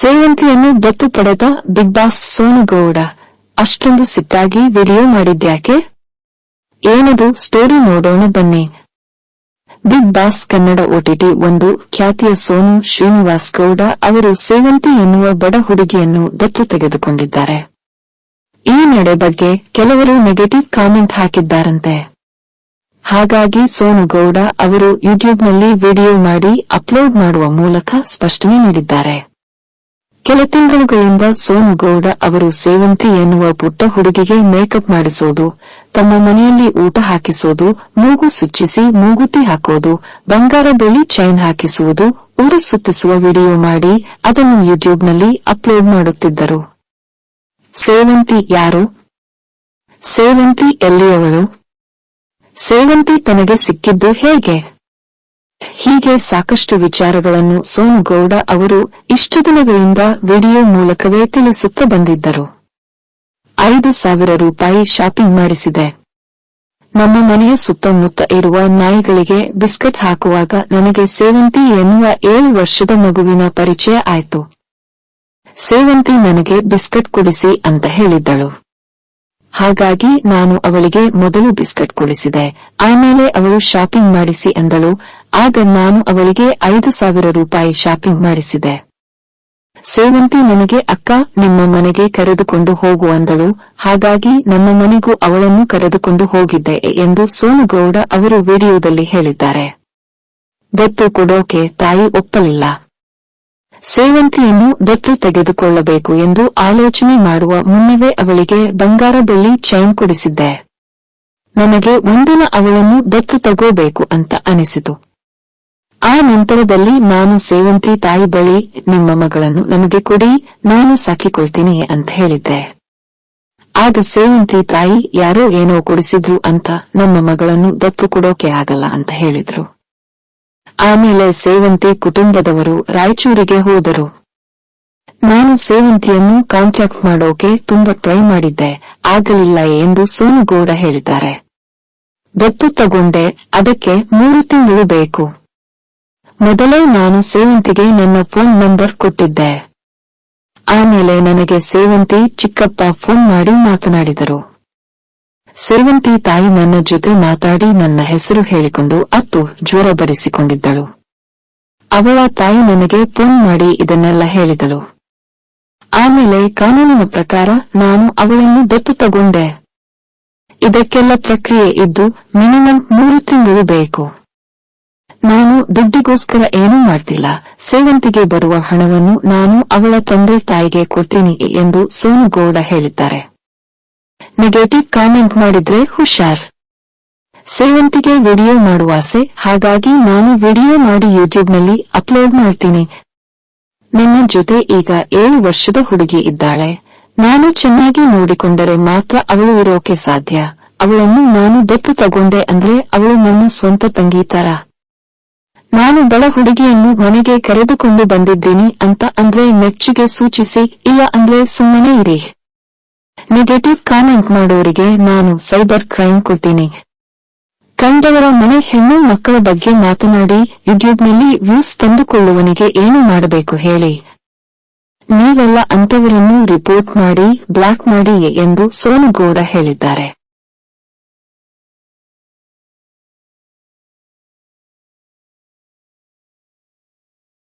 ಸೇವಂತಿಯನ್ನು ದತ್ತು ಪಡೆದ big boss Sonu Gowda. ಅಷ್ಟೊಂದು ಸಿಟ್ಟಾಗಿ ವಿಡಿಯೋ ಮಾಡಿದ್ಯಾಕೆ? ಏನದು ಸ್ಟೋರಿ ನೋಡೋಣ ಬನ್ನಿ. ಬಿಗ್ ಬಾಸ್ ಕನ್ನಡ ಓಟಿಟಿ ಒಂದು ಖ್ಯಾತಿಯ ಸೋನು ಶ್ರೀನಿವಾಸ್ ಗೌಡ ಅವರು ಸೇವಂತಿ ಎನ್ನುವ ಬಡ ಹುಡುಗಿಯನ್ನು ದತ್ತು ತೆಗೆದುಕೊಂಡಿದ್ದಾರೆ. ಈ ನಡೆ ಬಗ್ಗೆ ಕೆಲವರು ನೆಗೆಟಿವ್ ಕಾಮೆಂಟ್ ಹಾಕಿದ್ದಾರಂತೆ. ಹಾಗಾಗಿ ಸೋನು ಗೌಡ ಅವರು ಯೂಟ್ಯೂಬ್ನಲ್ಲಿ ವಿಡಿಯೋ ಮಾಡಿ ಅಪ್ಲೋಡ್ ಮಾಡುವ ಮೂಲಕ ಸ್ಪಷ್ಟನೆ ನೀಡಿದ್ದಾರೆ. ಕೆಲ ತಿಂಗಳುಗಳಿಂದ ಸೋಮಗೌಡ ಅವರು ಸೇವಂತಿ ಎನ್ನುವ ಪುಟ್ಟ ಹುಡುಗಿಗೆ ಮೇಕಪ್ ಮಾಡಿಸೋದು, ತಮ್ಮ ಮನೆಯಲ್ಲಿ ಊಟ ಹಾಕಿಸೋದು, ಮೂಗು ಸುಚ್ಚಿಸಿ ಮೂಗುತಿ ಹಾಕೋದು, ಬಂಗಾರ ಬೆಳ್ಳಿ ಚೈನ್ ಹಾಕಿಸುವುದು, ಊರು ಸುತ್ತಿಸುವ ವಿಡಿಯೋ ಮಾಡಿ ಅದನ್ನು ಯೂಟ್ಯೂಬ್ನಲ್ಲಿ ಅಪ್ಲೋಡ್ ಮಾಡುತ್ತಿದ್ದರು. ಸೇವಂತಿ ಯಾರು? ಸೇವಂತಿ ಎಲ್ಲಿಯವಳು? ಸೇವಂತಿ ತನಗೆ ಸಿಕ್ಕಿದ್ದು ಹೇಗೆ? ಹೀಗೆ ಸಾಕಷ್ಟು ವಿಚಾರಗಳನ್ನು ಸೋಮಗೌಡ ಅವರು ಇಷ್ಟು ದಿನಗಳಿಂದ ವಿಡಿಯೋ ಮೂಲಕವೇ ತಿಳಿಸುತ್ತ ಬಂದಿದ್ದರು. ಐದು ಸಾವಿರ ರೂಪಾಯಿ ಶಾಪಿಂಗ್ ಮಾಡಿಸಿದೆ. ನಮ್ಮ ಮನೆಯ ಸುತ್ತಮುತ್ತ ಇರುವ ನಾಯಿಗಳಿಗೆ ಬಿಸ್ಕೆಟ್ ಹಾಕುವಾಗ ನನಗೆ ಸೇವಂತಿ ಎನ್ನುವ ಏಳು ವರ್ಷದ ಮಗುವಿನ ಪರಿಚಯ ಆಯಿತು. ಸೇವಂತಿ ನನಗೆ ಬಿಸ್ಕೆಟ್ ಕೊಡಿಸಿ ಅಂತ ಹೇಳಿದ್ದಳು. ಹಾಗಾಗಿ ನಾನು ಅವಳಿಗೆ ಮೊದಲು ಬಿಸ್ಕೆಟ್ ಕೊಡಿಸಿದೆ. ಆಮೇಲೆ ಅವಳು ಶಾಪಿಂಗ್ ಮಾಡಿಸಿ ಎಂದಳು ಆಗ ನಾನು ಅವಳಿಗೆ ಐದು ಸಾವಿರ ರೂಪಾಯಿ ಶಾಪಿಂಗ್ ಮಾಡಿಸಿದೆ. ಸೇವಂತಿ ನನಗೆ, ಅಕ್ಕ, ನಿಮ್ಮ ಮನೆಗೆ ಕರೆದುಕೊಂಡು ಹೋಗು ಅಂದಳು. ಹಾಗಾಗಿ ನಮ್ಮ ಮನೆಗೂ ಅವಳನ್ನು ಕರೆದುಕೊಂಡು ಹೋಗಿದ್ದೆ ಎಂದು ಸೋನುಗೌಡ ಅವರು ವಿಡಿಯೋದಲ್ಲಿ ಹೇಳಿದ್ದಾರೆ. ದತ್ತು ಕೊಡೋಕೆ ತಾಯಿ ಒಪ್ಪಲಿಲ್ಲ. ಸೇವಂತಿಯನ್ನು ದತ್ತು ತೆಗೆದುಕೊಳ್ಳಬೇಕು ಎಂದು ಆಲೋಚನೆ ಮಾಡುವ ಮುನ್ನವೇ ಅವಳಿಗೆ ಬಂಗಾರ ಬೆಳ್ಳಿ ಚೈನ್ ಕೊಡಿಸಿದ್ದೆ. ನನಗೆ ಒಂದಿನ ಅವಳನ್ನು ದತ್ತು ತಗೋಬೇಕು ಅಂತ ಅನಿಸಿತು. ಆ ನಂತರದಲ್ಲಿ ನಾನು ಸೇವಂತಿ ತಾಯಿ ಬಳಿ ನಿಮ್ಮ ಮಗಳನ್ನು ನಮಗೆ ಕೊಡಿ, ನಾನು ಸಾಕಿಕೊಳ್ತೀನಿ ಅಂತ ಹೇಳಿದ್ದೆ. ಆಗ ಸೇವಂತಿ ತಾಯಿ ಯಾರೋ ಏನೋ ಕೊಡಿಸಿದ್ರು ಅಂತ ನಮ್ಮ ಮಗಳನ್ನು ದತ್ತು ಕೊಡೋಕೆ ಆಗಲ್ಲ ಅಂತ ಹೇಳಿದ್ರು. ಆಮೇಲೆ ಸೇವಂತಿ ಕುಟುಂಬದವರು ರಾಯಚೂರಿಗೆ ಹೋದರು. ನಾನು ಸೇವಂತಿಯನ್ನು ಕಾಂಟ್ಯಾಕ್ಟ್ ಮಾಡೋಕೆ ತುಂಬಾ ಟ್ರೈ ಮಾಡಿದ್ದೆ, ಆಗಲಿಲ್ಲ ಎಂದು ಸೋನುಗೌಡ ಹೇಳಿದ್ದಾರೆ. ದತ್ತು ತಗೊಂಡೆ, ಅದಕ್ಕೆ ಮೂರು ತಿಂಗಳು ಬೇಕು. ಮೊದಲೇ ನಾನು ಸೇವಂತಿಗೆ ನನ್ನ ಫೋನ್ ನಂಬರ್ ಕೊಟ್ಟಿದ್ದೆ. ಆಮೇಲೆ ನನಗೆ ಸೇವಂತಿ ಚಿಕ್ಕಪ್ಪ ಫೋನ್ ಮಾಡಿ ಮಾತನಾಡಿದರು. ಸೇವಂತಿ ತಾಯಿ ನನ್ನ ಜೊತೆ ಮಾತಾಡಿ ನನ್ನ ಹೆಸರು ಹೇಳಿಕೊಂಡು ಅತ್ತು ಜ್ವರ ಬರೆಸಿಕೊಂಡಿದ್ದಳು. ಅವಳ ತಾಯಿ ನನಗೆ ಫೋನ್ ಮಾಡಿ ಇದನ್ನೆಲ್ಲ ಹೇಳಿದಳು. ಆಮೇಲೆ ಕಾನೂನಿನ ಪ್ರಕಾರ ನಾನು ಅವಳನ್ನು ದತ್ತು ತಗೊಂಡೆ. ಇದಕ್ಕೆಲ್ಲ ಪ್ರಕ್ರಿಯೆ ಇದ್ದು ಮಿನಿಮಮ್ ಮೂರು ತಿಂಗಳು ಬೇಕು. ನಾನು ದುಡ್ಡಿಗೋಸ್ಕರ ಏನೂ ಮಾಡ್ತಿಲ್ಲ. ಸೇವಂತಿಗೆ ಬರುವ ಹಣವನ್ನು ನಾನು ಅವಳ ತಂದೆ ತಾಯಿಗೆ ಕೊಡ್ತೀನಿ ಎಂದು ಸೋನುಗೌಡ ಹೇಳಿದ್ದಾರೆ. ನೆಗೆಟಿವ್ ಕಾಮೆಂಟ್ ಮಾಡಿದ್ರೆ ಹುಷಾರ್. ಸೇವಂತಿಗೆ ವಿಡಿಯೋ ಮಾಡುವ ಆಸೆ, ಹಾಗಾಗಿ ನಾನು ವಿಡಿಯೋ ಮಾಡಿ ಯೂಟ್ಯೂಬ್ನಲ್ಲಿ ಅಪ್ಲೋಡ್ ಮಾಡ್ತೀನಿ. ನನ್ನ ಜೊತೆ ಈಗ ಏಳು ವರ್ಷದ ಹುಡುಗಿ ಇದ್ದಾಳೆ. ನಾನು ಚೆನ್ನಾಗಿ ನೋಡಿಕೊಂಡರೆ ಮಾತ್ರ ಅವಳು ಇರೋಕೆ ಸಾಧ್ಯ. ಅವಳನ್ನು ನಾನು ದತ್ತು ತಗೊಂಡೆ ಅಂದ್ರೆ ಅವಳು ನನ್ನ ಸ್ವಂತ ತಂಗಿ ತರ. ನಾನು ಬಡ ಹುಡುಗಿಯನ್ನು ಮನೆಗೆ ಕರೆದುಕೊಂಡು ಬಂದಿದ್ದೀನಿ ಅಂತ ಅಂದ್ರೆ ಮೆಚ್ಚುಗೆ ಸೂಚಿಸಿ, ಇಲ್ಲ ಅಂದ್ರೆ ಸುಮ್ಮನೆ ಇರಿ. ನೆಗೆಟಿವ್ ಕಾಮೆಂಟ್ ಮಾಡೋರಿಗೆ ನಾನು ಸೈಬರ್ ಕ್ರೈಮ್ ಕೊಡ್ತೀನಿ. ಕಂಡವರ ಮನೆ ಹೆಣ್ಣು ಮಕ್ಕಳ ಬಗ್ಗೆ ಮಾತನಾಡಿ ಯೂಟ್ಯೂಬ್ನಲ್ಲಿ ವ್ಯೂಸ್ ತಂದುಕೊಳ್ಳುವನಿಗೆ ಏನು ಮಾಡಬೇಕು ಹೇಳಿ. ನೀವೆಲ್ಲ ಅಂತವರನ್ನು ರಿಪೋರ್ಟ್ ಮಾಡಿ ಬ್ಲಾಕ್ ಮಾಡಿ ಎಂದು ಸೋನುಗೌಡ ಹೇಳಿದ್ದಾರೆ.